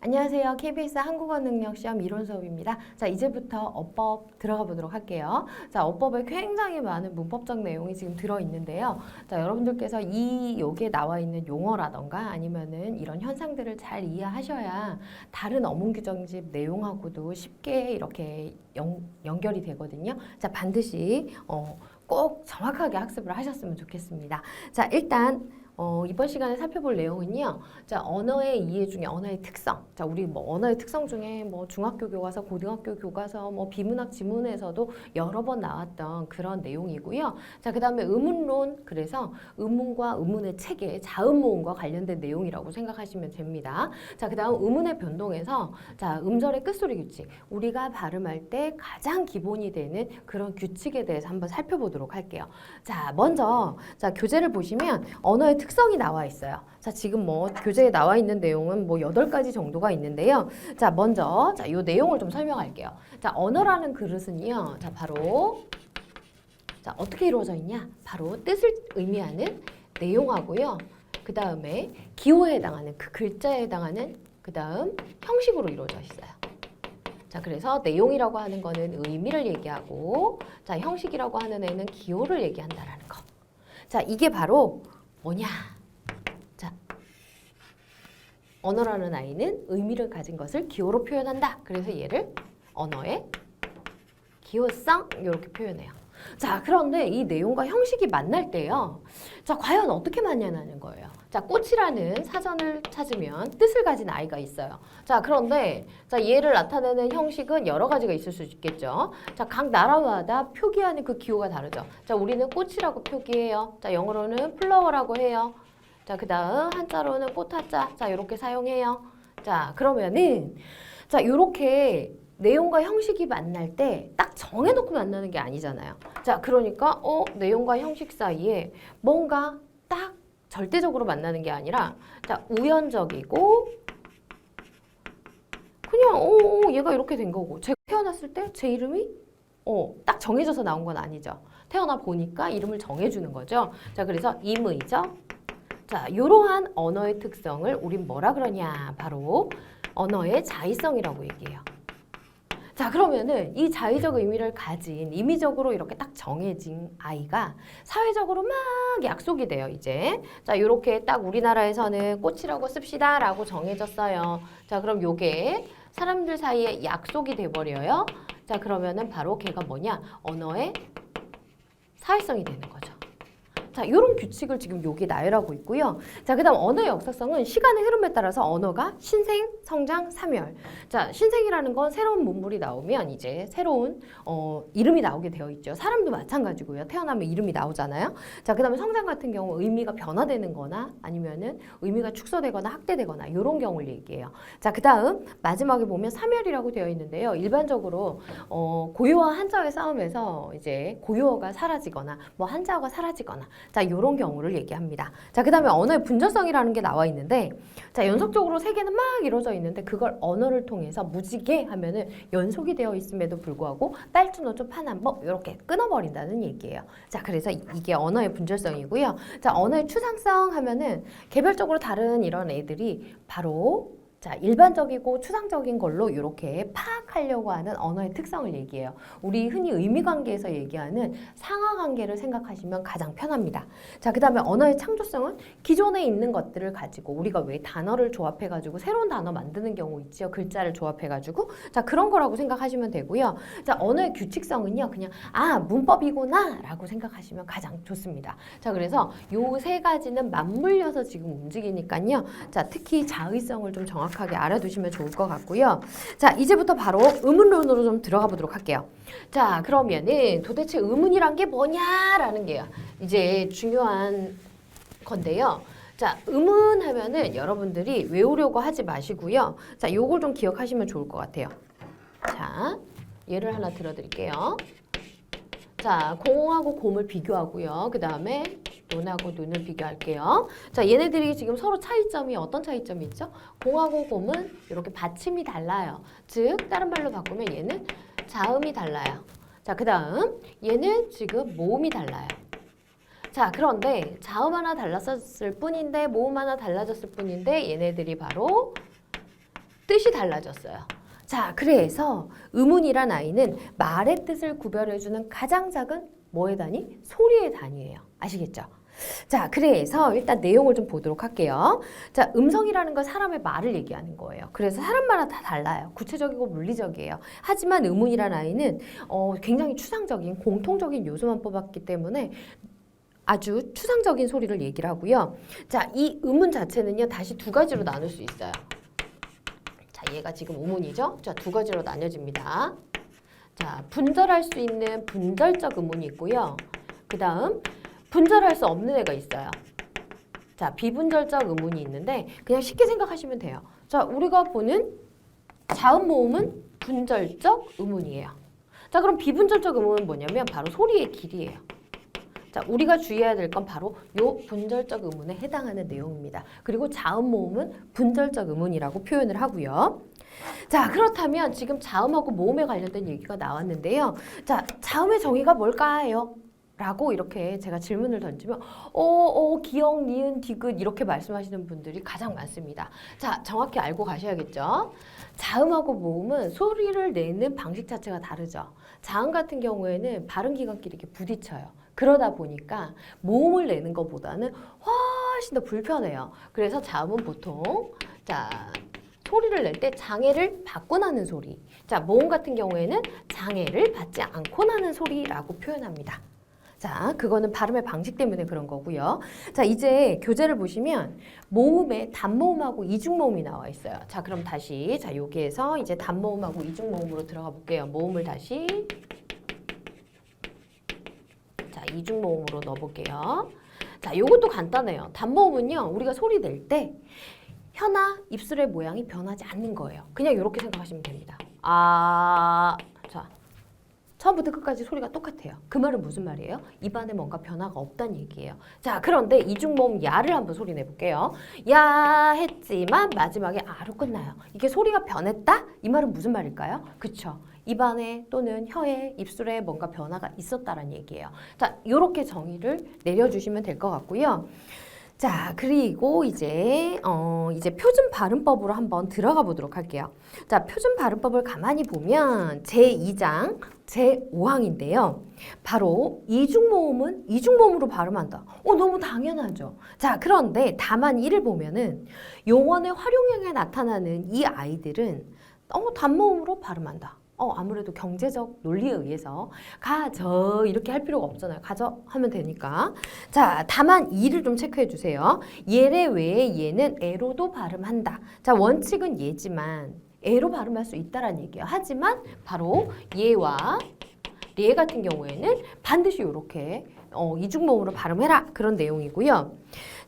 안녕하세요. KBS 한국어 능력 시험 이론 수업입니다. 자, 이제부터 어법 들어가 보도록 할게요. 자, 어법에 굉장히 많은 문법적 내용이 지금 들어 있는데요. 자, 여러분들께서 이 여기에 나와 있는 용어라던가 아니면은 이런 현상들을 잘 이해하셔야 다른 어문 규정집 내용하고도 쉽게 이렇게 연, 연결이 되거든요. 자, 반드시 어, 꼭 정확하게 학습을 하셨으면 좋겠습니다. 자, 일단 어, 이번 시간에 살펴볼 내용은요. 자, 언어의 이해 중에 언어의 특성. 자, 우리 뭐 언어의 특성 중에 뭐 중학교 교과서, 고등학교 교과서, 뭐 비문학 지문에서도 여러 번 나왔던 그런 내용이고요. 자, 그 다음에 의문론. 그래서 의문과 의문의 체계, 자음 모음과 관련된 내용이라고 생각하시면 됩니다. 자, 그 다음 의문의 변동에서 자, 음절의 끝소리 규칙. 우리가 발음할 때 가장 기본이 되는 그런 규칙에 대해서 한번 살펴보도록 할게요. 자, 먼저 자, 교재를 보시면 언어의 특성 이 나와 있어요. 자, 지금 뭐 교재에 나와 있는 내용은 뭐 여덟 가지 정도가 있는데요. 자, 먼저 자, 요 내용을 좀 설명할게요. 자, 언어라는 그릇은요. 자, 바로 자, 어떻게 이루어져 있냐? 바로 뜻을 의미하는 내용하고요. 그 다음에 기호에 해당하는 그 글자에 해당하는 그 다음 형식으로 이루어져 있어요. 자, 그래서 내용이라고 하는 거는 의미를 얘기하고 자, 형식이라고 하는 애는 기호를 얘기한다라는 거. 자, 이게 바로 뭐냐? 자, 언어라는 아이는 의미를 가진 것을 기호로 표현한다. 그래서 얘를 언어의 기호성 이렇게 표현해요. 자, 그런데 이 내용과 형식이 만날 때요. 자, 과연 어떻게 만나냐는 거예요. 자, 꽃이라는 사전을 찾으면 뜻을 가진 아이가 있어요. 자, 그런데 자, 얘를 나타내는 형식은 여러 가지가 있을 수 있겠죠. 자, 각 나라마다 표기하는 그 기호가 다르죠. 자, 우리는 꽃이라고 표기해요. 자, 영어로는 플라워라고 해요. 자, 그다음 한자로는 꽃한자. 자, 이렇게 사용해요. 자, 그러면은 자, 요렇게 내용과 형식이 만날 때 딱 정해놓고 만나는 게 아니잖아요. 자, 그러니까 어 내용과 형식 사이에 뭔가 딱 절대적으로 만나는 게 아니라 자 우연적이고 그냥 어, 어 얘가 이렇게 된 거고 제가 태어났을 때 제 이름이 어 딱 정해져서 나온 건 아니죠. 태어나 보니까 이름을 정해주는 거죠. 자, 그래서 임의죠. 자, 이러한 언어의 특성을 우린 뭐라 그러냐? 바로 언어의 자의성이라고 얘기해요. 자, 그러면은 이 자의적 의미를 가진 임의적으로 이렇게 딱 정해진 아이가 사회적으로 막 약속이 돼요, 이제. 자, 요렇게 딱 우리나라에서는 꽃이라고 씁시다 라고 정해졌어요. 자, 그럼 요게 사람들 사이에 약속이 돼버려요. 자, 그러면은 바로 걔가 뭐냐? 언어의 사회성이 되는 거죠. 자, 이런 규칙을 지금 여기 나열하고 있고요. 자, 그 다음 언어의 역사성은 시간의 흐름에 따라서 언어가 신생, 성장, 사멸. 자, 신생이라는 건 새로운 문물이 나오면 이제 새로운 어, 이름이 나오게 되어 있죠. 사람도 마찬가지고요. 태어나면 이름이 나오잖아요. 자, 그 다음에 성장 같은 경우 의미가 변화되는 거나 아니면은 의미가 축소되거나 확대되거나 이런 경우를 얘기해요. 자, 그 다음 마지막에 보면 사멸이라고 되어 있는데요. 일반적으로 어, 고유어 한자어의 싸움에서 이제 고유어가 사라지거나 뭐 한자어가 사라지거나 자, 이런 경우를 얘기합니다. 자, 그 다음에 언어의 분절성이라는 게 나와 있는데, 자, 연속적으로 세 개는 막 이루어져 있는데, 그걸 언어를 통해서 무지개 하면은 연속이 되어 있음에도 불구하고, 딸주노조 파남법, 이렇게 끊어버린다는 얘기예요. 자, 그래서 이- 이게 언어의 분절성이고요. 자, 언어의 추상성 하면은 개별적으로 다른 이런 애들이 바로 자, 일반적이고 추상적인 걸로 이렇게 파악하려고 하는 언어의 특성을 얘기해요. 우리 흔히 의미 관계에서 얘기하는 상하 관계를 생각하시면 가장 편합니다. 자, 그 다음에 언어의 창조성은 기존에 있는 것들을 가지고 우리가 왜 단어를 조합해 가지고 새로운 단어 만드는 경우 있지요. 글자를 조합해 가지고 자, 그런 거라고 생각하시면 되고요. 자, 언어의 규칙성은요. 그냥 아, 문법이구나 라고 생각하시면 가장 좋습니다. 자, 그래서 요 세 가지는 맞물려서 지금 움직이니까요. 자, 특히 자의성을 좀 정확 하게 알아두시면 좋을 것 같고요. 자, 이제부터 바로 의문론으로 좀 들어가 보도록 할게요. 자, 그러면은 도대체 의문이란 게 뭐냐라는 게요. 이제 중요한 건데요. 자, 의문 하면은 여러분들이 외우려고 하지 마시고요. 자, 요걸 좀 기억하시면 좋을 것 같아요. 자, 예를 하나 들어드릴게요. 자, 공하고 곰을 비교하고요. 그 다음에 논하고 눈을 비교할게요. 자, 얘네들이 지금 서로 차이점이 어떤 차이점이 있죠? 공하고 곰은 이렇게 받침이 달라요. 즉, 다른 말로 바꾸면 얘는 자음이 달라요. 자, 그 다음 얘는 지금 모음이 달라요. 자, 그런데 자음 하나 달랐을 뿐인데 모음 하나 달라졌을 뿐인데 얘네들이 바로 뜻이 달라졌어요. 자, 그래서 음운이란 아이는 말의 뜻을 구별해주는 가장 작은 뭐의 단위? 소리의 단위예요. 아시겠죠? 자, 그래서 일단 내용을 좀 보도록 할게요. 자, 음성이라는 건 사람의 말을 얘기하는 거예요. 그래서 사람마다 다 달라요. 구체적이고 물리적이에요. 하지만 음운이란 아이는 어, 굉장히 추상적인 공통적인 요소만 뽑았기 때문에 아주 추상적인 소리를 얘기를 하고요. 자, 이 음운 자체는요, 다시 두 가지로 나눌 수 있어요. 자, 얘가 지금 음운이죠? 자, 두 가지로 나뉘어집니다. 자, 분절할 수 있는 분절적 음운이 있고요. 그 다음, 분절할 수 없는 애가 있어요. 자, 비분절적 음운이 있는데, 그냥 쉽게 생각하시면 돼요. 자, 우리가 보는 자음 모음은 분절적 음운이에요. 자, 그럼 비분절적 음운은 뭐냐면 바로 소리의 길이에요. 자, 우리가 주의해야 될 건 바로 요 분절적 음운에 해당하는 내용입니다. 그리고 자음 모음은 분절적 음운이라고 표현을 하고요. 자, 그렇다면 지금 자음하고 모음에 관련된 얘기가 나왔는데요. 자, 자음의 정의가 뭘까요? 라고 이렇게 제가 질문을 던지면 어, 어, 기억, 니은, 디귿 이렇게 말씀하시는 분들이 가장 많습니다. 자, 정확히 알고 가셔야겠죠? 자음하고 모음은 소리를 내는 방식 자체가 다르죠. 자음 같은 경우에는 발음 기관끼리 이렇게 부딪혀요. 그러다 보니까 모음을 내는 것보다는 훨씬 더 불편해요. 그래서 자음은 보통 자 소리를 낼 때 장애를 받고 나는 소리. 자 모음 같은 경우에는 장애를 받지 않고 나는 소리라고 표현합니다. 자, 그거는 발음의 방식 때문에 그런 거고요. 자, 이제 교재를 보시면 모음에 단모음하고 이중모음이 나와 있어요. 자, 그럼 다시 자, 여기에서 이제 단모음하고 이중모음으로 들어가 볼게요. 모음을 다시 자, 이중모음으로 넣어 볼게요. 자, 요것도 간단해요. 단모음은요, 우리가 소리 낼 때 혀나 입술의 모양이 변하지 않는 거예요. 그냥 이렇게 생각하시면 됩니다. 아, 자, 처음부터 끝까지 소리가 똑같아요. 그 말은 무슨 말이에요? 입안에 뭔가 변화가 없다는 얘기예요. 자, 그런데 이중모음 야를 한번 소리 내볼게요. 야 했지만 마지막에 아로 끝나요. 이게 소리가 변했다? 이 말은 무슨 말일까요? 그쵸. 입안에 또는 혀에 입술에 뭔가 변화가 있었다라는 얘기예요. 자, 이렇게 정의를 내려주시면 될 것 같고요. 자, 그리고 이제 어 이제 표준 발음법으로 한번 들어가 보도록 할게요. 자, 표준 발음법을 가만히 보면 제 2장 제 5항인데요. 바로 이중 모음은 이중 모음으로 발음한다. 어, 너무 당연하죠. 자, 그런데 다만 이를 보면은 용언의 활용형에 나타나는 이 아이들은 어, 단모음으로 발음한다. 어, 아무래도 경제적 논리에 의해서 가저 이렇게 할 필요가 없잖아요. 가저 하면 되니까. 자, 다만 이를 좀 체크해 주세요. 예래 외에 얘는 애로도 발음한다. 자, 원칙은 예지만 애로 발음할 수 있다라는 얘기예요. 하지만 바로 예와 례 같은 경우에는 반드시 이렇게 어, 이중모음으로 발음해라 그런 내용이고요.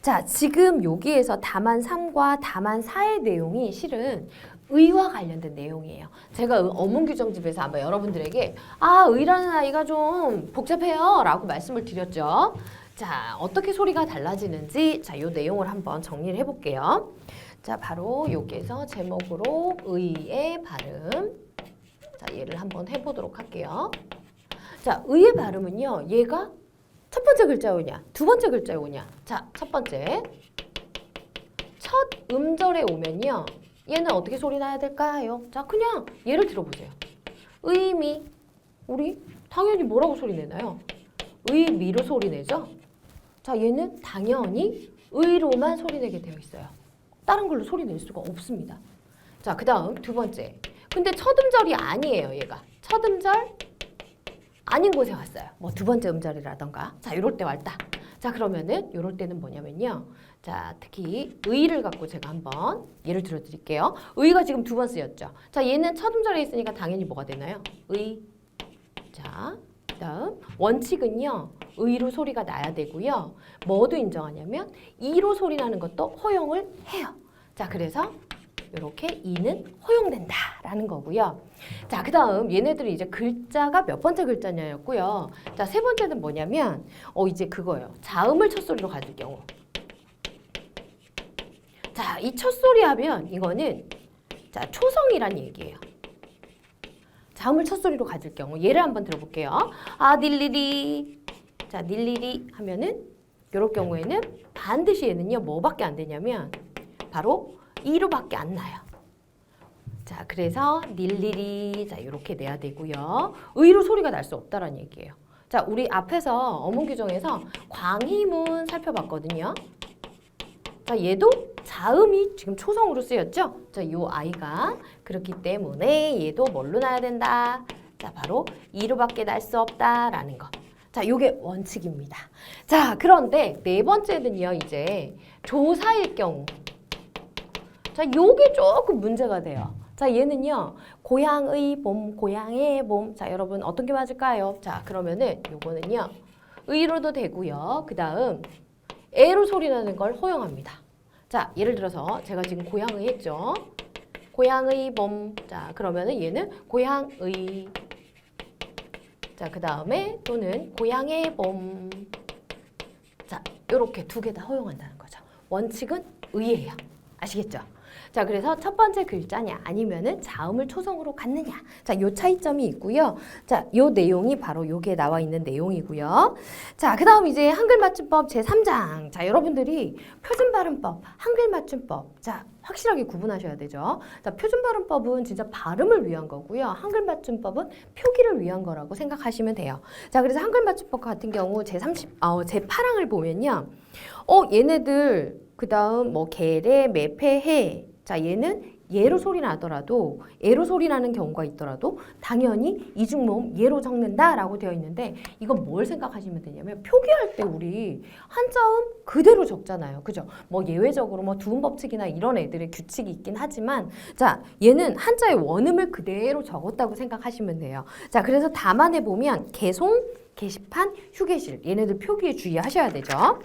자, 지금 여기에서 다만 3과 다만 4의 내용이 실은 의와 관련된 내용이에요. 제가 어문 규정집에서 아마 여러분들에게 아, 의라는 아이가 좀 복잡해요 라고 말씀을 드렸죠. 자, 어떻게 소리가 달라지는지 자, 요 내용을 한번 정리를 해볼게요. 자, 바로 여기에서 제목으로 의의 발음. 자, 얘를 한번 해보도록 할게요. 자, 의의 발음은요, 얘가 첫 번째 글자에 오냐, 두 번째 글자에 오냐. 자, 첫 번째. 첫 음절에 오면요, 얘는 어떻게 소리 나야 될까요? 자, 그냥 예를 들어보세요. 의미. 우리 당연히 뭐라고 소리 내나요? 의미로 소리 내죠? 자, 얘는 당연히 의로만 소리 내게 되어 있어요. 다른 걸로 소리 낼 수가 없습니다. 자, 그 다음 두 번째. 근데 첫 음절이 아니에요, 얘가. 첫 음절 아닌 곳에 왔어요. 뭐 두 번째 음절이라던가. 자, 이럴 때 왔다. 자, 그러면은 이럴 때는 뭐냐면요. 자, 특히 의를 갖고 제가 한번 예를 들어 드릴게요. 의가 지금 두 번 쓰였죠. 자, 얘는 첫 음절에 있으니까 당연히 뭐가 되나요? 의. 자, 그다음 원칙은요. 의로 소리가 나야 되고요. 뭐도 인정하냐면 이로 소리 나는 것도 허용을 해요. 자, 그래서 이렇게 이는 허용된다라는 거고요. 자, 그 다음 얘네들이 이제 글자가 몇 번째 글자냐였고요. 자, 세 번째는 뭐냐면 어 이제 그거예요. 자음을 첫 소리로 가질 경우. 자, 이 첫 소리 하면 이거는 자, 초성이란 얘기예요. 자음을 첫 소리로 가질 경우 예를 한번 들어볼게요. 아, 닐리리. 자, 닐리리 하면은 이럴 경우에는 반드시 얘는요 뭐밖에 안 되냐면 바로 이로밖에 안 나요. 자, 그래서 닐리리 자 이렇게 내야 되고요. 의로 소리가 날 수 없다라는 얘기예요. 자, 우리 앞에서 어문 규정에서 광희문 살펴봤거든요. 자, 얘도 자음이 지금 초성으로 쓰였죠? 자, 요 아이가 그렇기 때문에 얘도 뭘로 나야 된다? 자, 바로 이로밖에 날 수 없다라는 거. 자, 요게 원칙입니다. 자, 그런데 네 번째는요, 이제 조사일 경우. 자, 요게 조금 문제가 돼요. 자, 얘는요, 고향의 봄, 고향의 봄. 자, 여러분 어떤 게 맞을까요? 자, 그러면은 요거는요, 의로도 되고요. 그 다음, 애로 소리 나는 걸 허용합니다. 자, 예를 들어서 제가 지금 고향의 했죠. 고향의 봄. 자, 그러면은 얘는 고향의. 자, 그 다음에 또는 고향의 봄. 자, 요렇게 두 개 다 허용한다는 거죠. 원칙은 의예요. 아시겠죠? 자, 그래서 첫 번째 글자냐 아니면은 자음을 초성으로 갖느냐. 자, 요 차이점이 있고요. 자, 요 내용이 바로 요게 나와 있는 내용이고요. 자, 그다음 이제 한글 맞춤법 제3장. 자, 여러분들이 표준 발음법, 한글 맞춤법. 자, 확실하게 구분하셔야 되죠. 자, 표준 발음법은 진짜 발음을 위한 거고요. 한글 맞춤법은 표기를 위한 거라고 생각하시면 돼요. 자, 그래서 한글 맞춤법 같은 경우 제30 어, 제8항을 보면요. 어, 얘네들 그다음 뭐 계래, 매패, 해. 자, 얘는 예로 소리 나더라도 예로 소리 나는 경우가 있더라도 당연히 이중 모음 예로 적는다라고 되어 있는데 이건 뭘 생각하시면 되냐면 표기할 때 우리 한자음 그대로 적잖아요. 그죠? 뭐 예외적으로 뭐 두음 법칙이나 이런 애들의 규칙이 있긴 하지만 자, 얘는 한자의 원음을 그대로 적었다고 생각하시면 돼요. 자, 그래서 답안에 보면 개송, 게시판, 휴게실 얘네들 표기에 주의하셔야 되죠.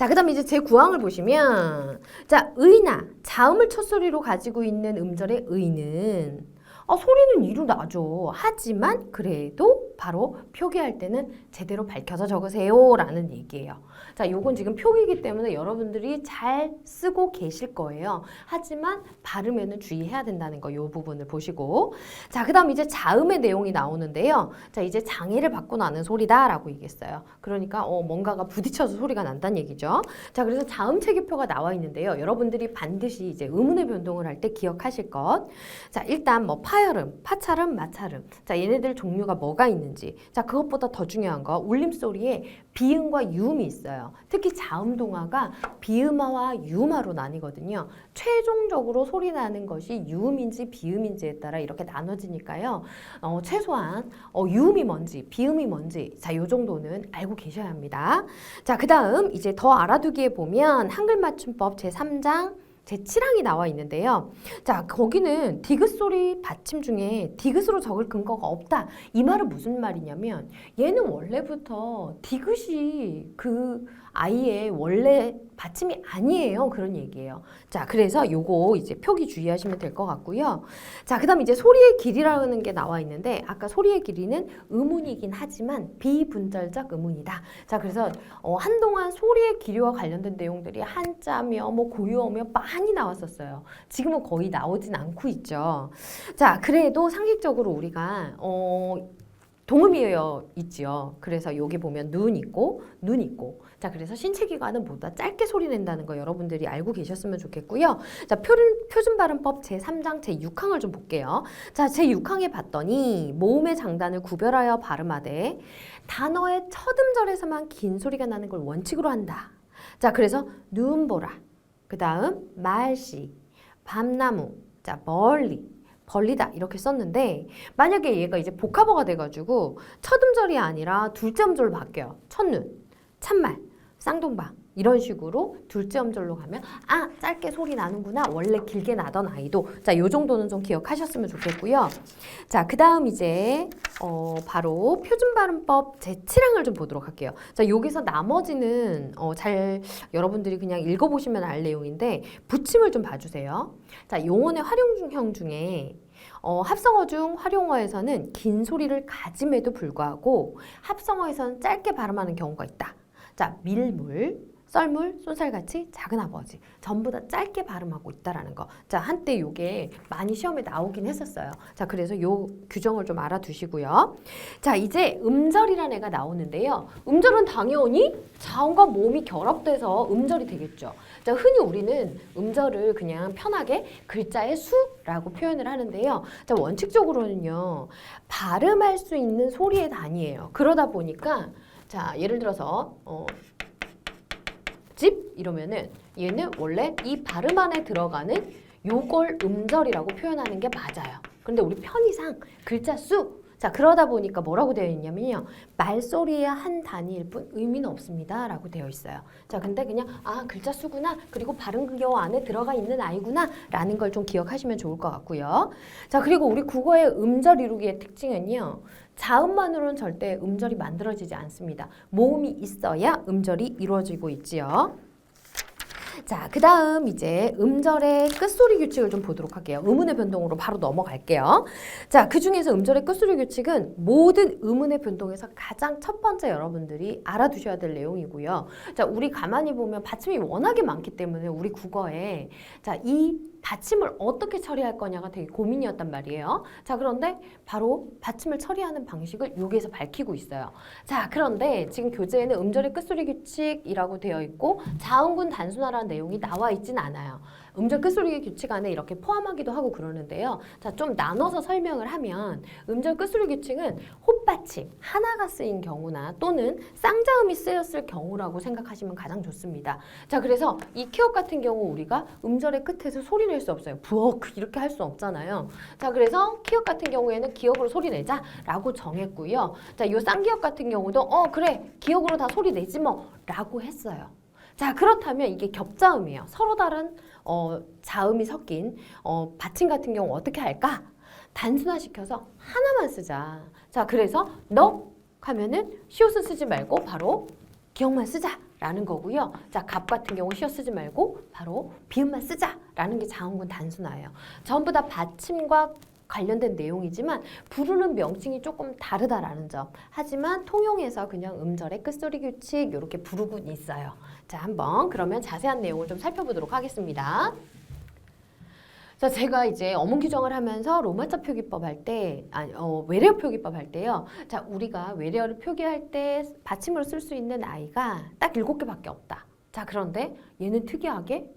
자, 그 다음에 이제 제 구항을 보시면, 자, 의나, 자음을 첫 소리로 가지고 있는 음절의 의는, 어, 소리는 이루 나죠. 하지만 그래도 바로 표기할 때는 제대로 밝혀서 적으세요. 라는 얘기예요. 자, 요건 지금 표기이기 때문에 여러분들이 잘 쓰고 계실 거예요. 하지만 발음에는 주의해야 된다는 거, 요 부분을 보시고. 자, 그 다음 이제 자음의 내용이 나오는데요. 자, 이제 장애를 받고 나는 소리다 라고 얘기했어요. 그러니까, 어, 뭔가가 부딪혀서 소리가 난다는 얘기죠. 자, 그래서 자음 체계표가 나와 있는데요. 여러분들이 반드시 이제 의문의 변동을 할 때 기억하실 것. 자, 일단 뭐 파 열음, 파찰음, 마찰음. 자, 얘네들 종류가 뭐가 있는지. 자, 그것보다 더 중요한 거. 울림소리에 비음과 유음이 있어요. 특히 자음 동화가 비음화와 유음화로 나뉘거든요. 최종적으로 소리 나는 것이 유음인지 비음인지에 따라 이렇게 나눠지니까요. 어, 최소한 어, 유음이 뭔지 비음이 뭔지 자, 요 정도는 알고 계셔야 합니다. 자, 그다음 이제 더 알아두기에 보면 한글 맞춤법 제3장 제7항이 나와 있는데요. 자, 거기는 디귿 소리 받침 중에 디귿으로 적을 근거가 없다. 이 말은 무슨 말이냐면 얘는 원래부터 디귿이 그 아이의 원래 받침이 아니에요. 그런 얘기예요. 자, 그래서 요거 이제 표기 주의하시면 될 것 같고요. 자, 그 다음 이제 소리의 길이라는 게 나와 있는데 아까 소리의 길이는 의문이긴 하지만 비분절적 의문이다. 자, 그래서 어, 한동안 소리의 길이와 관련된 내용들이 한자며 뭐 고유어며 많이 나왔었어요. 지금은 거의 나오진 않고 있죠. 자, 그래도 상식적으로 우리가 어 동음이어 있지요. 그래서 여기 보면 눈 있고 눈 있고. 자, 그래서 신체 기관은 보다 짧게 소리 낸다는 거 여러분들이 알고 계셨으면 좋겠고요. 자, 표준 표준 발음법 제 3장 제 6항을 좀 볼게요. 자, 제 6항에 봤더니 모음의 장단을 구별하여 발음하되 단어의 첫 음절에서만 긴 소리가 나는 걸 원칙으로 한다. 자, 그래서 눈 보라. 그 다음 말씨, 밤나무. 자, 멀리. 벌리다 이렇게 썼는데 만약에 얘가 이제 복합어가 돼가지고 첫 음절이 아니라 둘째 음절로 바뀌어요. 첫눈, 참말, 쌍둥방 이런 식으로 둘째 음절로 가면 아 짧게 소리 나는구나 원래 길게 나던 아이도 자 요 정도는 좀 기억하셨으면 좋겠고요. 자 그 다음 이제 어 바로 표준 발음법 제 7항을 좀 보도록 할게요. 자 여기서 나머지는 어 잘 여러분들이 그냥 읽어보시면 알 내용인데 붙임을 좀 봐주세요. 자 용언의 활용형 중에 어, 합성어 중 활용어에서는 긴 소리를 가짐에도 불구하고 합성어에서는 짧게 발음하는 경우가 있다. 자, 밀물, 썰물, 쏜살같이 작은 아버지 전부 다 짧게 발음하고 있다라는 거. 자 한때 요게 많이 시험에 나오긴 했었어요. 자 그래서 요 규정을 좀 알아두시고요. 자 이제 음절이라는 애가 나오는데요. 음절은 당연히 자음과 모음이 결합돼서 음절이 되겠죠. 자 흔히 우리는 음절을 그냥 편하게 글자의 수라고 표현을 하는데요. 자 원칙적으로는요 발음할 수 있는 소리의 단위예요. 그러다 보니까 자 예를 들어서 어, 집 이러면은 얘는 원래 이 발음 안에 들어가는 요걸 음절이라고 표현하는 게 맞아요. 근데 우리 편의상 글자 수. 자, 그러다 보니까 뭐라고 되어 있냐면요. 말소리의 한 단위일 뿐 의미는 없습니다. 라고 되어 있어요. 자, 근데 그냥, 아, 글자 수구나. 그리고 발음 기호 안에 들어가 있는 아이구나. 라는 걸 좀 기억하시면 좋을 것 같고요. 자, 그리고 우리 국어의 음절 이루기의 특징은요. 자음만으로는 절대 음절이 만들어지지 않습니다. 모음이 있어야 음절이 이루어지고 있지요. 자, 그 다음 이제 음절의 끝소리 규칙을 좀 보도록 할게요. 음운의 변동으로 바로 넘어갈게요. 자, 그 중에서 음절의 끝소리 규칙은 모든 음운의 변동에서 가장 첫 번째 여러분들이 알아두셔야 될 내용이고요. 자, 우리 가만히 보면 받침이 워낙에 많기 때문에 우리 국어에 자, 이 받침을 어떻게 처리할 거냐가 되게 고민이었단 말이에요. 자, 그런데 바로 받침을 처리하는 방식을 여기에서 밝히고 있어요. 자, 그런데 지금 교재에는 음절의 끝소리 규칙이라고 되어 있고 자음군 단순화라는 내용이 나와 있진 않아요. 음절 끝소리 규칙 안에 이렇게 포함하기도 하고 그러는데요. 자, 좀 나눠서 설명을 하면 음절 끝소리 규칙은 헛받침 하나가 쓰인 경우나 또는 쌍자음이 쓰였을 경우라고 생각하시면 가장 좋습니다. 자, 그래서 이 키역 같은 경우 우리가 음절의 끝에서 소리 낼 수 없어요. 부엌 이렇게 할 수 없잖아요. 자, 그래서 키역 같은 경우에는 기역으로 소리 내자라고 정했고요. 자, 요 쌍기역 같은 경우도 어 그래 기역으로 다 소리 내지 뭐라고 했어요. 자, 그렇다면 이게 겹자음이에요. 서로 다른 어, 자음이 섞인 어, 받침 같은 경우 어떻게 할까? 단순화시켜서 하나만 쓰자. 자, 그래서 너 하면은 시옷을 쓰지 말고 바로 기억만 쓰자라는 거고요. 자, 갑 같은 경우 시옷 쓰지 말고 바로 비음만 쓰자라는 게 자음군 단순화예요. 전부 다 받침과 관련된 내용이지만 부르는 명칭이 조금 다르다라는 점. 하지만 통용해서 그냥 음절의 끝소리 규칙 이렇게 부르고 있어요. 자, 한번 그러면 자세한 내용을 좀 살펴보도록 하겠습니다. 자, 제가 이제 어문 규정을 하면서 로마자 표기법 할 때, 아니, 어, 외래어 표기법 할 때요. 자, 우리가 외래어를 표기할 때 받침으로 쓸 수 있는 아이가 딱 일곱 개밖에 없다. 자, 그런데 얘는 특이하게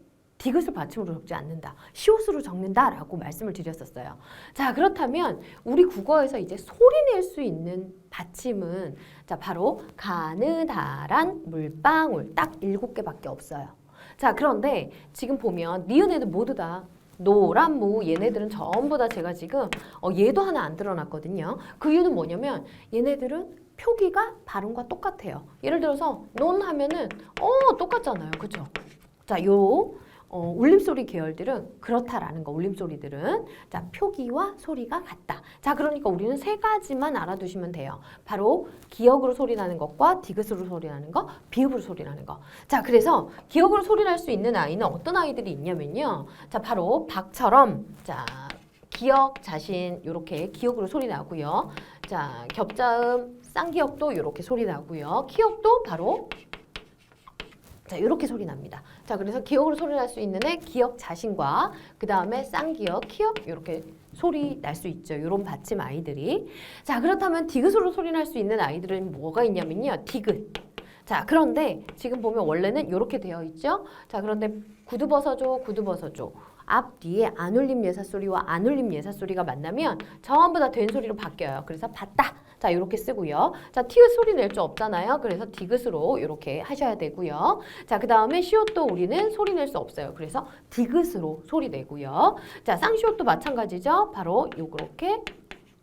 디귿을 받침으로 적지 않는다. 시옷으로 적는다라고 말씀을 드렸었어요. 자, 그렇다면 우리 국어에서 이제 소리 낼 수 있는 받침은 자, 바로 가느다란 물방울 딱 일곱 개밖에 없어요. 자, 그런데 지금 보면 니은에도 모두 다 노란 무 얘네들은 전부 다 제가 지금 어, 얘도 하나 안 드러났거든요. 그 이유는 뭐냐면 얘네들은 표기가 발음과 똑같아요. 예를 들어서 논 하면은 어 똑같잖아요. 그죠? 자, 요 어, 울림소리 계열들은 그렇다라는 거, 울림소리들은. 자, 표기와 소리가 같다. 자, 그러니까 우리는 세 가지만 알아두시면 돼요. 바로 기역으로 소리 나는 것과 디귿으로 소리 나는 것, 비읍으로 소리 나는 것. 자, 그래서 기역으로 소리 날 수 있는 아이는 어떤 아이들이 있냐면요. 자, 바로 박처럼, 자, 기역, 자신, 요렇게 기역으로 소리 나고요. 자, 겹자음, 쌍기역도 요렇게 소리 나고요. 키역도 바로 자, 이렇게 소리 납니다. 자, 그래서 기억으로 소리 날 수 있는 애 기억 자신과 그 다음에 쌍기역, 키역 이렇게 소리 날 수 있죠. 이런 받침 아이들이. 자, 그렇다면 디귿으로 소리 날 수 있는 아이들은 뭐가 있냐면요. 디귿. 자, 그런데 지금 보면 원래는 이렇게 되어 있죠. 자, 그런데 구두 벗어줘, 구두 벗어줘. 앞 뒤에 안 울림 예사 소리와 안 울림 예사 소리가 만나면 전부 다 된 소리로 바뀌어요. 그래서 봤다. 자, 이렇게 쓰고요. 자, 티읕 소리 낼 줄 없잖아요. 그래서 디귿으로 이렇게 하셔야 되고요. 자, 그 다음에 시옷도 우리는 소리 낼 수 없어요. 그래서 디귿으로 소리 내고요. 자, 쌍시옷도 마찬가지죠. 바로 요렇게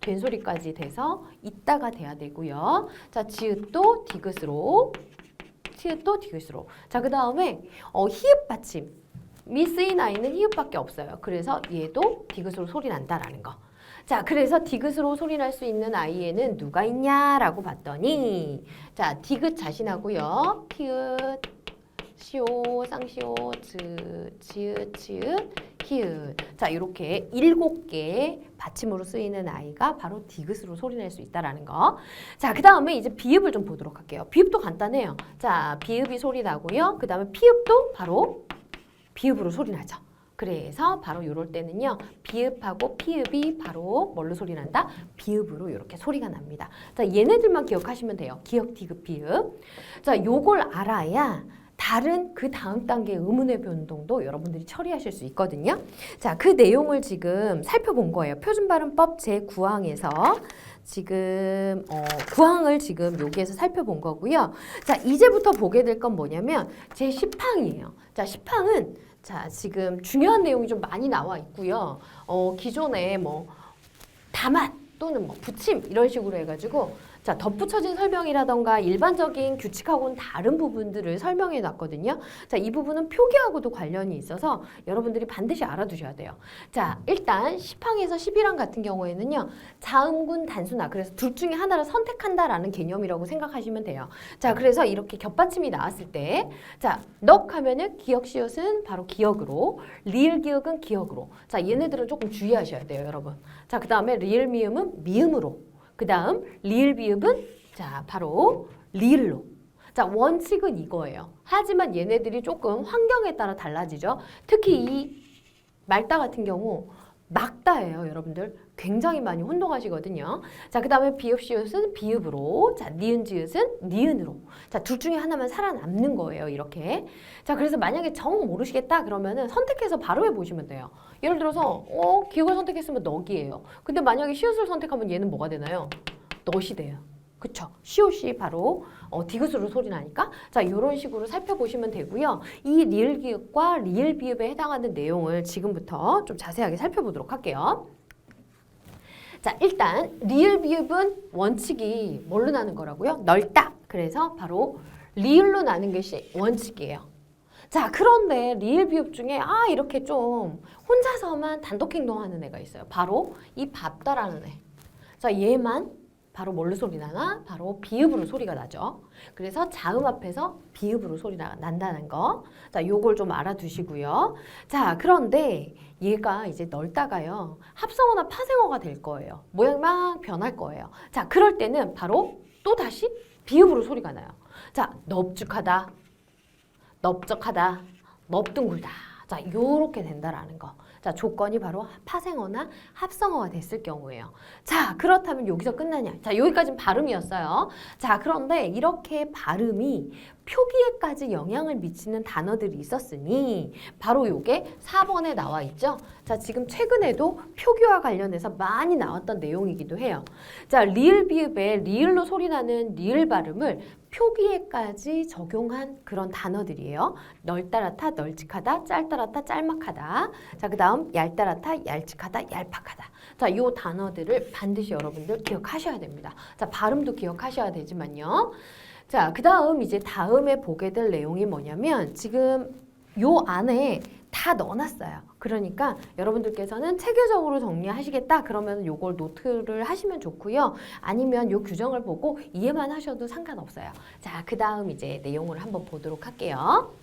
된 소리까지 돼서 이따가 돼야 되고요. 자, 지읒도 디귿으로 티읕도 디귿으로. 자, 그 다음에 어, 히읗 받침. 미 쓰인 아이는 히읗밖에 없어요. 그래서 얘도 디귿으로 소리 난다라는 거. 자, 그래서 디귿으로 소리 날 수 있는 아이에는 누가 있냐라고 봤더니 자, 디귿 자신하고요. 티읕, 시오, 쌍시오, 즈, 지읒, 치읒, 히읗. 자, 이렇게 일곱 개의 받침으로 쓰이는 아이가 바로 디귿으로 소리 낼 수 있다라는 거. 자, 그 다음에 이제 비읍을 좀 보도록 할게요. 비읍도 간단해요. 자, 비읍이 소리 나고요. 그 다음에 피읍도 바로 비읍으로 소리 나죠. 그래서 바로 이럴 때는요. 비읍하고 피읍이 바로 뭘로 소리 난다? 비읍으로 이렇게 소리가 납니다. 자, 얘네들만 기억하시면 돼요. 기억, 디귿, 비읍. 자, 요걸 알아야 다른 그 다음 단계 의문의 변동도 여러분들이 처리하실 수 있거든요. 자, 그 내용을 지금 살펴본 거예요. 표준 발음법 제9항에서 지금 어, 9항을 지금 여기에서 살펴본 거고요. 자, 이제부터 보게 될 건 뭐냐면 제10항이에요. 자, 10항은 자, 지금 중요한 내용이 좀 많이 나와 있고요. 어, 기존에 뭐 다만 또는 뭐 붙임 이런 식으로 해가지고 자 덧붙여진 설명이라던가 일반적인 규칙하고는 다른 부분들을 설명해 놨거든요. 자 이 부분은 표기하고도 관련이 있어서 여러분들이 반드시 알아두셔야 돼요. 자 일단 10항에서 11항 같은 경우에는요 자음군 단순화 그래서 둘 중에 하나를 선택한다라는 개념이라고 생각하시면 돼요. 자 그래서 이렇게 겹받침이 나왔을 때 자 넉 하면은 기억 시옷은 바로 기억으로 리을 기억은 기억으로 자 얘네들은 조금 주의하셔야 돼요 여러분. 자 그 다음에 리을 미음은 미음으로 그 다음 리을 비읍은 자 바로 리을로. 자 원칙은 이거예요. 하지만 얘네들이 조금 환경에 따라 달라지죠. 특히 이 말다 같은 경우 막다예요 여러분들 굉장히 많이 혼동하시거든요. 자 그 다음에 비읍 시옷은 비읍으로 자 니은 지읒은 니은으로. 자 둘 중에 하나만 살아남는 거예요 이렇게. 자 그래서 만약에 정 모르시겠다 그러면은 선택해서 바로 해보시면 돼요. 예를 들어서 어 기억을 선택했으면 넉이에요. 근데 만약에 시옷을 선택하면 얘는 뭐가 되나요? 넛이 돼요. 그쵸? 시옷이 바로 어, 디귿으로 소리 나니까? 자 이런 식으로 살펴보시면 되고요. 이 리을 기읍과 리을 비읍에 해당하는 내용을 지금부터 좀 자세하게 살펴보도록 할게요 자 일단 리을 비읍은 원칙이 뭘로 나는 거라고요? 넓다. 그래서 바로 리을로 나는 것이 원칙이에요. 자 그런데 리을 비읍 중에 아 이렇게 좀 혼자서만 단독 행동하는 애가 있어요. 바로 이 밥다라는 애 자 얘만 바로 뭘로 소리 나나? 바로 비읍으로 소리가 나죠. 그래서 자음 앞에서 비읍으로 소리 나, 난다는 거. 자, 요걸 좀 알아두시고요. 자, 그런데 얘가 이제 넓다가요. 합성어나 파생어가 될 거예요. 모양 막 변할 거예요. 자, 그럴 때는 바로 또 다시 비읍으로 소리가 나요. 자, 넙죽하다, 넓적하다, 넓둥글다. 자, 요렇게 된다라는 거. 자, 조건이 바로 파생어나 합성어가 됐을 경우예요. 자, 그렇다면 여기서 끝나냐? 자, 여기까지는 발음이었어요. 자, 그런데 이렇게 발음이 표기에까지 영향을 미치는 단어들이 있었으니 바로 요게 4번에 나와 있죠. 자, 지금 최근에도 표기와 관련해서 많이 나왔던 내용이기도 해요. 자, 리을 비읍에 리을로 소리 나는 리을 발음을 표기에까지 적용한 그런 단어들이에요. 널따라타, 널찍하다, 짤따라타, 짤막하다. 자, 그 다음 얄따라타, 얄찍하다, 얄팍하다. 자, 요 단어들을 반드시 여러분들 기억하셔야 됩니다. 자, 발음도 기억하셔야 되지만요. 자, 그 다음 이제 다음에 보게 될 내용이 뭐냐면 지금 요 안에 다 넣어놨어요. 그러니까 여러분들께서는 체계적으로 정리하시겠다 그러면 요걸 노트를 하시면 좋고요. 아니면 요 규정을 보고 이해만 하셔도 상관없어요. 자, 그 다음 이제 내용을 한번 보도록 할게요.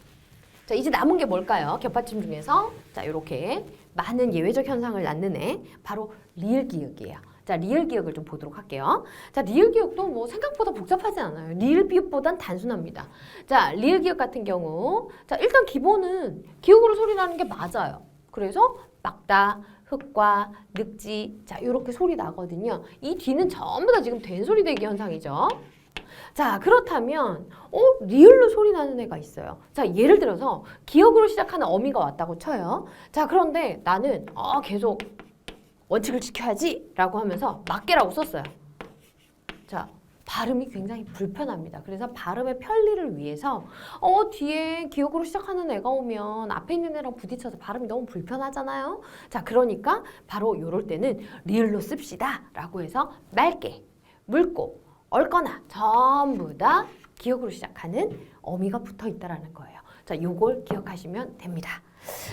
자, 이제 남은 게 뭘까요? 겹받침 중에서 자, 이렇게 많은 예외적 현상을 낳는 애 바로 리을 기억이에요. 자, 리을 기억을 좀 보도록 할게요. 자, 리을 기억도 뭐 생각보다 복잡하지 않아요. 리을 비읍보단 단순합니다. 자, 리을 기억 같은 경우 자, 일단 기본은 기억으로 소리 나는 게 맞아요. 그래서 막다, 흑과, 늑지 자, 이렇게 소리 나거든요. 이 뒤는 전부 다 지금 된소리 대기 현상이죠. 자, 그렇다면 어, 리을로 소리 나는 애가 있어요. 자, 예를 들어서 기억으로 시작하는 어미가 왔다고 쳐요. 자, 그런데 나는 어, 계속 원칙을 지켜야지 라고 하면서 맞게라고 썼어요. 자, 발음이 굉장히 불편합니다. 그래서 발음의 편리를 위해서 어 뒤에 기억으로 시작하는 애가 오면 앞에 있는 애랑 부딪혀서 발음이 너무 불편하잖아요. 자, 그러니까 바로 요럴 때는 리을로 씁시다 라고 해서 맑게, 묽고, 얽거나 전부 다 기억으로 시작하는 어미가 붙어 있다라는 거예요. 자, 요걸 기억하시면 됩니다.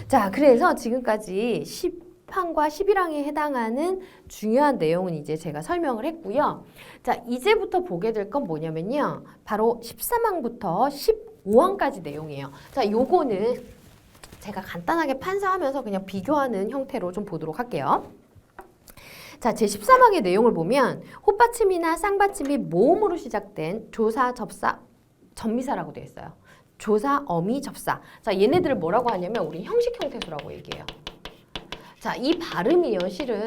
자, 그래서 지금까지 10 항과 11항에 해당하는 중요한 내용은 이제 제가 설명을 했고요. 자, 이제부터 보게 될 건 뭐냐면요. 바로 13항부터 5항까지 내용이에요. 자, 요거는 제가 간단하게 판사하면서 그냥 비교하는 형태로 좀 보도록 할게요. 자, 제13항의 내용을 보면 호받침이나 쌍받침이 모음으로 시작된 조사, 접사, 전미사라고 되어 있어요. 조사, 어미, 접사. 자, 얘네들을 뭐라고 하냐면 우리 형식 형태수라고 얘기해요. 자, 이 발음이요, 실은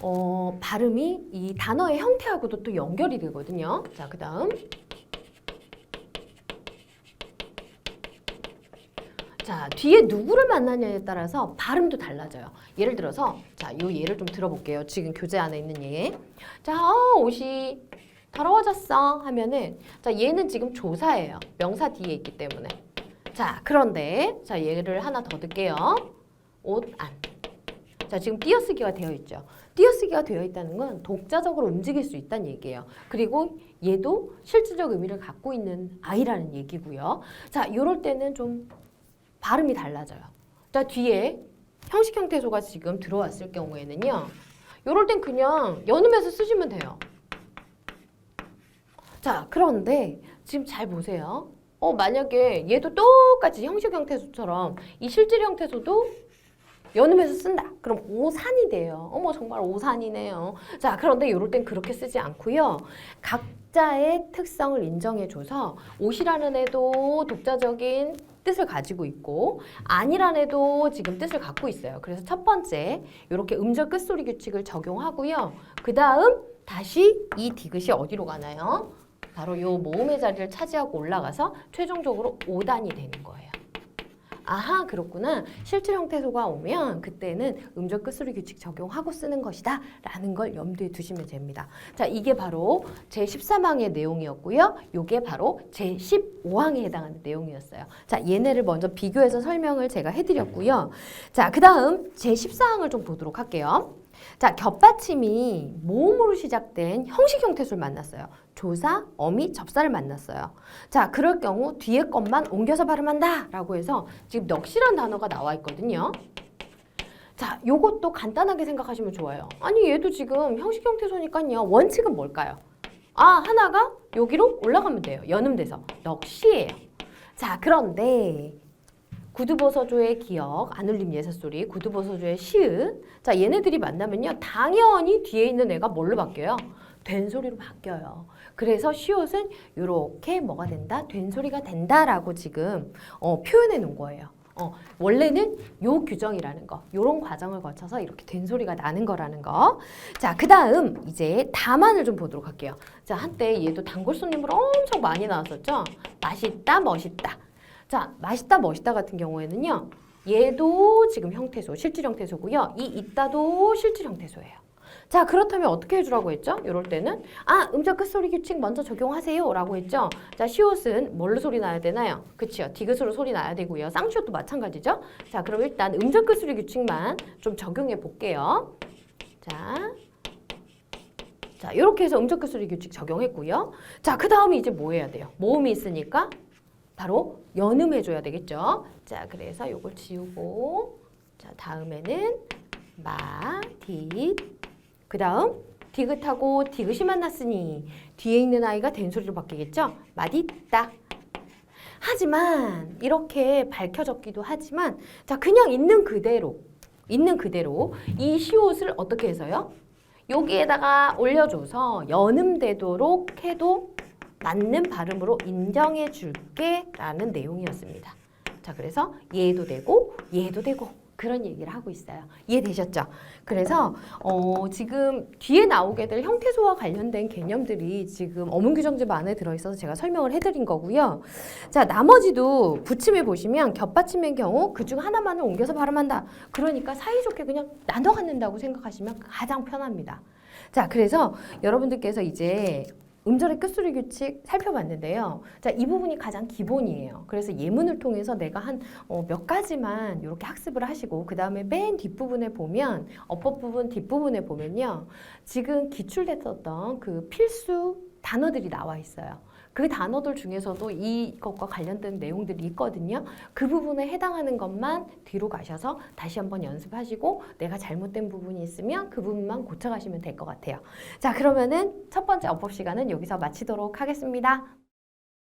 어, 발음이 이 단어의 형태하고도 또 연결이 되거든요. 자, 그 다음. 자, 뒤에 누구를 만나냐에 따라서 발음도 달라져요. 예를 들어서, 자, 요 예를 좀 들어볼게요. 지금 교재 안에 있는 예. 자, 어, 옷이 더러워졌어 하면은, 자, 얘는 지금 조사예요. 명사 뒤에 있기 때문에. 자, 그런데, 자, 예를 하나 더 들게요. 옷 안. 자, 지금 띄어쓰기가 되어 있죠. 띄어쓰기가 되어 있다는 건 독자적으로 움직일 수 있다는 얘기예요. 그리고 얘도 실질적 의미를 갖고 있는 아이라는 얘기고요. 자, 이럴 때는 좀 발음이 달라져요. 자, 뒤에 형식 형태소가 지금 들어왔을 경우에는요. 이럴 땐 그냥 연음해서 쓰시면 돼요. 자, 그런데 지금 잘 보세요. 어, 만약에 얘도 똑같이 형식 형태소처럼 이 실질 형태소도 연음해서 쓴다. 그럼 오산이 돼요. 어머 정말 오산이네요. 자 그런데 이럴 땐 그렇게 쓰지 않고요. 각자의 특성을 인정해줘서 옷이라는 애도 독자적인 뜻을 가지고 있고 아니라는 애도 지금 뜻을 갖고 있어요. 그래서 첫 번째 이렇게 음절 끝소리 규칙을 적용하고요. 그 다음 다시 이 디귿이 어디로 가나요? 바로 이 모음의 자리를 차지하고 올라가서 최종적으로 5단이 되는 거예요. 아하 그렇구나. 실질 형태소가 오면 그때는 음절 끝소리 규칙 적용하고 쓰는 것이다 라는 걸 염두에 두시면 됩니다. 자 이게 바로 제13항의 내용이었고요. 요게 바로 제15항에 해당하는 내용이었어요. 자 얘네를 먼저 비교해서 설명을 제가 해드렸고요. 자그 다음 제14항을 좀 보도록 할게요. 자, 겹받침이 모음으로 시작된 형식 형태수를 만났어요. 조사, 어미, 접사를 만났어요. 자, 그럴 경우 뒤에 것만 옮겨서 발음한다 라고 해서 지금 넋이란 단어가 나와 있거든요. 자, 요것도 간단하게 생각하시면 좋아요. 아니, 얘도 지금 형식 형태소니까요. 원칙은 뭘까요? 아, 하나가 여기로 올라가면 돼요. 연음돼서. 넋이에요. 자, 그런데 구두버서조의 기억, 안울림 예사소리, 구두버서조의 시읒. 자, 얘네들이 만나면요. 당연히 뒤에 있는 애가 뭘로 바뀌어요? 된소리로 바뀌어요. 그래서 시옷은 이렇게 뭐가 된다? 된소리가 된다라고 지금 어, 표현해 놓은 거예요. 어, 원래는 요 규정이라는 거, 요런 과정을 거쳐서 이렇게 된소리가 나는 거라는 거. 자, 그 다음 이제 다만을 좀 보도록 할게요. 자, 한때 얘도 단골 손님으로 엄청 많이 나왔었죠? 맛있다, 멋있다. 자, 맛있다, 멋있다 같은 경우에는요. 얘도 지금 형태소, 실질 형태소고요. 이 있다도 실질 형태소예요. 자, 그렇다면 어떻게 해주라고 했죠? 이럴 때는 아, 음절 끝소리 규칙 먼저 적용하세요 라고 했죠? 자, 시옷은 뭘로 소리 나야 되나요? 그치요. 디귿으로 소리 나야 되고요. 쌍시옷도 마찬가지죠? 자, 그럼 일단 음절 끝소리 규칙만 좀 적용해 볼게요. 자, 자, 이렇게 해서 음절 끝소리 규칙 적용했고요. 자, 그 다음에 이제 뭐 해야 돼요? 모음이 있으니까 바로 연음해줘야 되겠죠? 자, 그래서 요걸 지우고 자, 다음에는 마, 디, 그 다음 디귿하고 디귿이 만났으니 뒤에 있는 아이가 된소리로 바뀌겠죠? 맛있다. 하지만 이렇게 밝혀졌기도 하지만 자 그냥 있는 그대로 있는 그대로 이 시옷을 어떻게 해서요? 여기에다가 올려줘서 연음되도록 해도 맞는 발음으로 인정해 줄게 라는 내용이었습니다. 자 그래서 얘도 되고 얘도 되고 그런 얘기를 하고 있어요. 이해되셨죠? 그래서 어, 지금 뒤에 나오게 될 형태소와 관련된 개념들이 지금 어문규정집 안에 들어있어서 제가 설명을 해드린 거고요. 자 나머지도 붙임에 보시면 겹받침의 경우 그중 하나만을 옮겨서 발음한다. 그러니까 사이좋게 그냥 나눠 갖는다고 생각하시면 가장 편합니다. 자 그래서 여러분들께서 이제 음절의 끝소리 규칙 살펴봤는데요. 자, 이 부분이 가장 기본이에요. 그래서 예문을 통해서 내가 한 어, 몇 가지만 이렇게 학습을 하시고 그 다음에 맨 뒷부분에 보면 어법 부분 뒷부분에 보면요. 지금 기출됐었던 그 필수 단어들이 나와 있어요. 그 단어들 중에서도 이것과 관련된 내용들이 있거든요. 그 부분에 해당하는 것만 뒤로 가셔서 다시 한번 연습하시고 내가 잘못된 부분이 있으면 그 부분만 고쳐가시면 될 것 같아요. 자, 그러면은 첫 번째 어법 시간은 여기서 마치도록 하겠습니다.